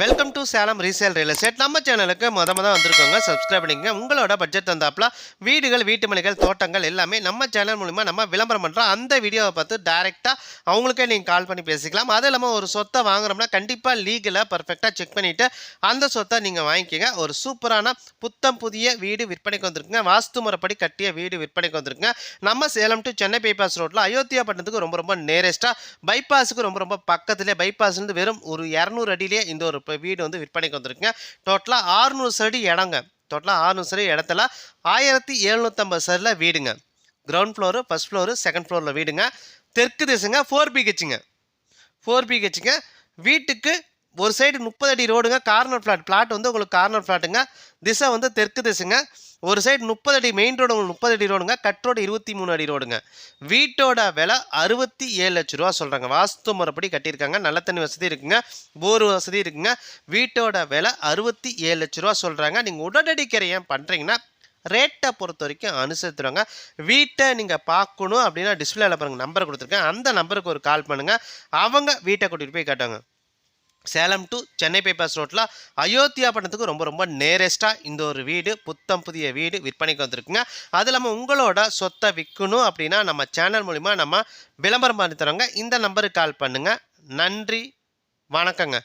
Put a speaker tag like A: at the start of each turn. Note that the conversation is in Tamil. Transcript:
A: Welcome to Salem resale real estate நம்ம சேனலுக்கு மொத மொதல் வந்திருக்கோங்க. சப்ஸ்கிரைப் பண்ணிங்க உங்களோட பட்ஜெட் தந்தாப்பில் வீடுகள் வீட்டுமனைகள் தோட்டங்கள் எல்லாமே நம்ம சேனல் மூலிமா நம்ம விளம்பரம் பண்ணுறோம் அந்த வீடியோவை பார்த்து டைரெக்டாக அவங்களுக்கே நீங்கள் கால் பண்ணி பேசிக்கலாம். அது இல்லாமல் ஒரு சொத்தை வாங்குறோம்னா கண்டிப்பாக லீகலாக பர்ஃபெக்டாக செக் பண்ணிவிட்டு அந்த சொத்தை நீங்கள் வாங்கிக்கோங்க. ஒரு சூப்பரான புத்தம் புதிய வீடு விற்பனைக்கு வந்திருக்குங்க. வாஸ்து முறைப்படி கட்டிய வீடு விற்பனைக்கு வந்திருக்குங்க. நம்ம சேலம் டு சென்னை பைபாஸ் ரோட்டில் அயோத்தியா பட்டணத்துக்கு ரொம்ப ரொம்ப நேரஸ்ட்டாக பைபாஸுக்கு ரொம்ப ரொம்ப பக்கத்துலேயே பைபாஸ்லேருந்து வெறும் ஒரு இரநூறு அடியிலே இந்த ஒரு ப- வீடு வந்து விற்பனைக்கு வந்திருக்குங்க. டோட்டலாக ஆறுநூறு சடி இடங்க. டோட்டலாக ஆறுநூறு சடி இடத்துல ஆயிரத்தி எழுநூற்றம்பது சடியில் வீடுங்க. Ground floor first floor second ஃப்ளோரில் வீடுங்க. தெற்கு திசைங்க ஃபோர் பிஹெச்சுங்க ஃபோர் பிஹெச்சுங்க வீட்டுக்கு ஒரு சைடு முப்பது அடி ரோடுங்க கார்னர் ஃப்ளாட் பிளாட் வந்து உங்களுக்கு கார்னர் ஃப்ளாட்டுங்க திசை வந்து தெற்கு திசைங்க. ஒரு சைடு முப்பது அடி மெயின் ரோடு உங்களுக்கு முப்பது அடி ரோடுங்க கட் ரோடு இருபத்தி மூணு அடி ரோடுங்க வீட்டோட விலை அறுபத்தி ஏழு லட்ச ரூபா சொல்கிறாங்க வாஸ்து முறைப்படி கட்டியிருக்காங்க. நல்ல தண்ணி வசதி இருக்குங்க. போர் வசதி இருக்குங்க. வீட்டோட விலை அறுபத்தி ஏழு லட்ச ரூபா சொல்கிறாங்க நீங்கள் உடனடி ஏன் பண்ணுறீங்கன்னா ரேட்டை பொறுத்த வரைக்கும் அனுசரித்துருவாங்க வீட்டை நீங்கள் பார்க்கணும் அப்படின்னா டிஸ்பிளேல பாருங்கள் நம்பர் கொடுத்துருக்கேன். அந்த நம்பருக்கு ஒரு கால் பண்ணுங்கள் அவங்க வீட்டை கூட்டிகிட்டு போய் காட்டுவாங்க. சேலம் டு சென்னை பைபாஸ் ரோட்டில் அயோத்தியா பட்டணத்துக்கு ரொம்ப ரொம்ப நேரஸ்ட்டாக இந்த ஒரு வீடு புத்தம் புதிய வீடு விற்பனைக்கு வந்திருக்குங்க. அது இல்லாமல் உங்களோட சொத்தை விற்கணும் அப்படின்னா நம்ம சேனல் மூலிமா நம்ம விளம்பரம் பண்ணி தரோங்க இந்த நம்பருக்கு கால் பண்ணுங்கள் நன்றி. வணக்கங்க.